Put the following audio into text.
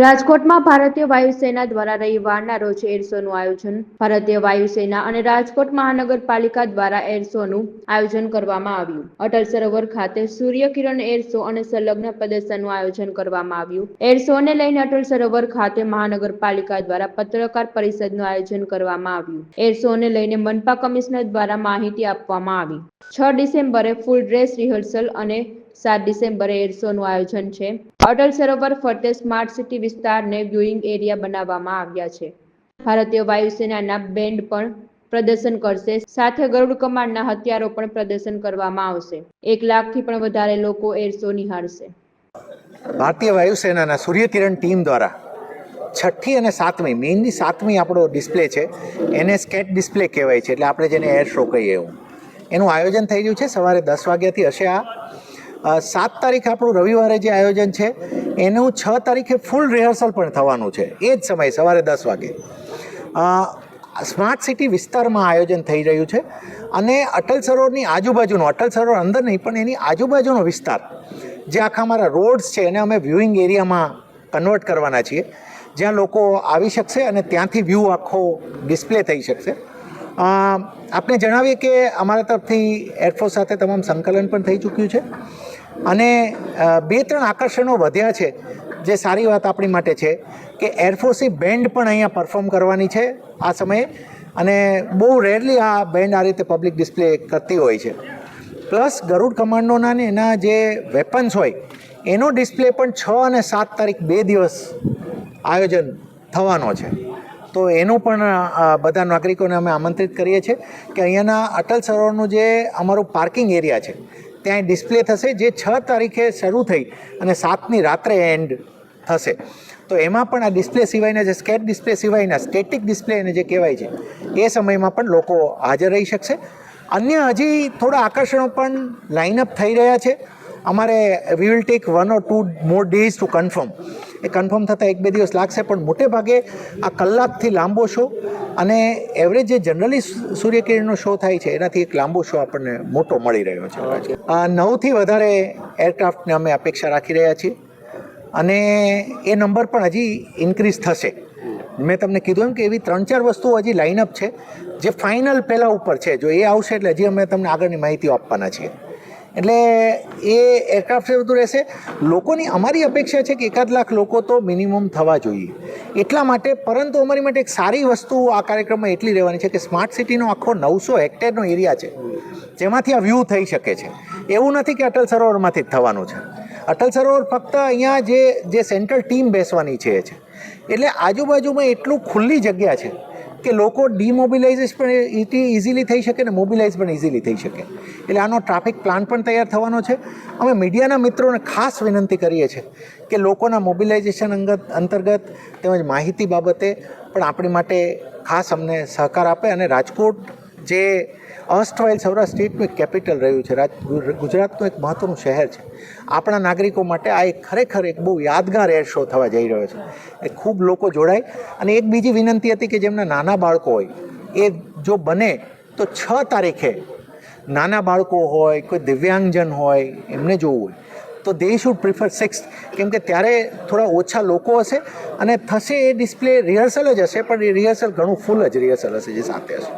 રાજકોટમાં ભારતીય વાયુસેના દ્વારા રવિવારના રોજ એર શોનું આયોજન. ભારતીય વાયુસેના અને રાજકોટ મહાનગરપાલિકા દ્વારા એર શોનું આયોજન કરવામાં આવ્યું. અટલ સરોવર ખાતે સૂર્યકિરણ એર શો અને સંલગ્ન પ્રદર્શનનું આયોજન કરવામાં આવ્યું. એર શોને લઈને અટલ સરોવર ખાતે મહાનગરપાલિકા દ્વારા પત્રકાર પરિષદનું આયોજન કરવામાં આવ્યું. એર શોને લઈને મનપા કમિશનર દ્વારા માહિતી આપવામાં આવી. છ ડિસેમ્બરે ફૂલ ડ્રેસ રિહર્સલ અને સાત ડિસેમ્બરે એરશોનું આયોજન છે. અટલ સરોવર ફરતે સ્માર્ટ સિટી વિસ્તારને વ્યુઇંગ એરિયા બનાવવામાં આવ્યા છે. ભારતીય વાયુસેનાના બેન્ડ પણ પ્રદર્શન કરશે. સાથે ગરુડ કમાન્ડના હથિયારો પણ પ્રદર્શન કરવામાં આવશે. એક લાખથી પણ વધારે લોકો એરશો નિહાળશે. ભારતીય વાયુસેનાના સૂર્યકિરણ ટીમ દ્વારા છઠ્ઠી અને સાતમી મેઇનની સાતમી આપણો ડિસ્પ્લે છે. એને સ્કેટ ડિસ્પ્લે કહેવાય છે, એટલે આપણે જેને એર શો કહીએ એવું. એનું આયોજન થઈ રહ્યું છે સવારે દસ વાગ્યાથી હશે આ. સાત તારીખ આપણું રવિવારે જે આયોજન છે, એનું છ તારીખે ફૂલ રિહર્સલ પણ થવાનું છે. એ જ સમયે સવારે દસ વાગે. સ્માર્ટ સિટી વિસ્તારમાં આયોજન થઈ રહ્યું છે અને અટલ સરોવરની આજુબાજુનો, અટલ સરોવર અંદર નહીં, પણ એની આજુબાજુનો વિસ્તાર, જે આખા અમારા રોડ્સ છે, એને અમે વ્યૂઇંગ એરિયામાં કન્વર્ટ કરવાના છીએ. જ્યાં લોકો આવી શકશે અને ત્યાંથી વ્યૂ આખો ડિસ્પ્લે થઈ શકશે. આપણે જણાવીએ કે અમારા તરફથી એરફોર્સ સાથે તમામ સંકલન પણ થઈ ચૂક્યું છે. અને બે ત્રણ આકર્ષણો વધ્યા છે, જે સારી વાત આપણી માટે છે કે એરફોર્સી બેન્ડ પણ અહીંયા પરફોર્મ કરવાની છે આ સમયે અને બહુ રેરલી આ બેન્ડ આ રીતે પબ્લિક ડિસ્પ્લે કરતી હોય છે. પ્લસ ગરુડ કમાન્ડોના ને એના જે વેપન્સ હોય, એનો ડિસ્પ્લે પણ છ અને સાત તારીખ બે દિવસ આયોજન થવાનો છે. તો એનું પણ બધા નાગરિકોને અમે આમંત્રિત કરીએ છીએ કે અહીંયાના અટલ સરોવરનું જે અમારું પાર્કિંગ એરિયા છે ત્યાં ડિસ્પ્લે થશે જે છ તારીખે શરૂ થઈ અને સાતની રાત્રે એન્ડ થશે. તો એમાં પણ આ ડિસ્પ્લે સિવાયના જે સ્કેટ ડિસ્પ્લે સિવાયના સ્ટેટિક ડિસ્પ્લે એને જે કહેવાય છે, એ સમયમાં પણ લોકો હાજર રહી શકશે. અન્ય હજી થોડા આકર્ષણો પણ લાઇનઅપ થઈ રહ્યા છે. અમારે we will take one or two more days to confirm A confirm થતાં એક બે દિવસ લાગશે, પણ મોટે ભાગે આ કલાકથી લાંબો શો અને એવરેજ જે જનરલી સૂર્યકિરણનો શો થાય છે, એનાથી એક લાંબો શો આપણને મોટો મળી રહ્યો છે. આ નવથી વધારે એરક્રાફ્ટને અમે અપેક્ષા રાખી રહ્યા છીએ. અને એ નંબર પણ હજી ઇન્ક્રીઝ થશે. મેં તમને કીધું એમ કે એવી ત્રણ ચાર વસ્તુઓ હજી લાઇનઅપ છે, જે ફાઇનલ પહેલાં ઉપર છે. જો એ આવશે એટલે હજી અમે તમને આગળની માહિતીઓ આપવાના છીએ. એટલે એ એરક્રાફ્ટ બધું રહેશે. લોકોની અમારી અપેક્ષા છે કે એકાદ લાખ લોકો તો મિનિમમ થવા જોઈએ. એટલા માટે, પરંતુ અમારી માટે એક સારી વસ્તુ આ કાર્યક્રમમાં એટલી રહેવાની છે કે સ્માર્ટ સિટીનો આખો નવસો હેક્ટેરનો એરિયા છે, જેમાંથી આ વ્યૂ થઈ શકે છે. એવું નથી કે અટલ સરોવરમાંથી જ થવાનું છે. અટલ સરોવર ફક્ત અહીંયા જે જે સેન્ટ્રલ ટીમ બેસવાની છે એ છે. એટલે આજુબાજુમાં એટલું ખુલ્લી જગ્યા છે કે લોકો ડિમોબિલાઇઝ પણ ઇટી ઇઝીલી થઈ શકે ને મોબિલાઇઝ પણ ઇઝીલી થઈ શકે. એટલે આનો ટ્રાફિક પ્લાન પણ તૈયાર થવાનો છે. અમે મીડિયાના મિત્રોને ખાસ વિનંતી કરીએ છીએ કે લોકોના મોબિલાઇઝેશન અંગત અંતર્ગત તેમજ માહિતી બાબતે પણ આપણી માટે ખાસ અમને સહકાર આપે અને રાજકોટ જે અસ્ટવાઇલ સૌરાષ્ટ્ર સ્ટેટનું એક કેપિટલ રહ્યું છે ગુજરાતનું એક મહત્ત્વનું શહેર છે. આપણા નાગરિકો માટે આ એક ખરેખર એક બહુ યાદગાર એર શો થવા જઈ રહ્યો છે. એ ખૂબ લોકો જોડાય અને એક બીજી વિનંતી હતી કે જેમના નાના બાળકો હોય, એ જો બને તો છ તારીખે નાના બાળકો હોય, કોઈ દિવ્યાંગજન હોય, એમને જોવું હોય. તો દે શુડ પ્રિફર સિક્સ કેમ કે ત્યારે થોડા ઓછા લોકો હશે અને થશે એ ડિસ્પ્લે રિહર્સલ જ હશે, પણ એ રિહર્સલ ઘણું ફૂલ જ રિહર્સલ હશે જે સાથે હશે.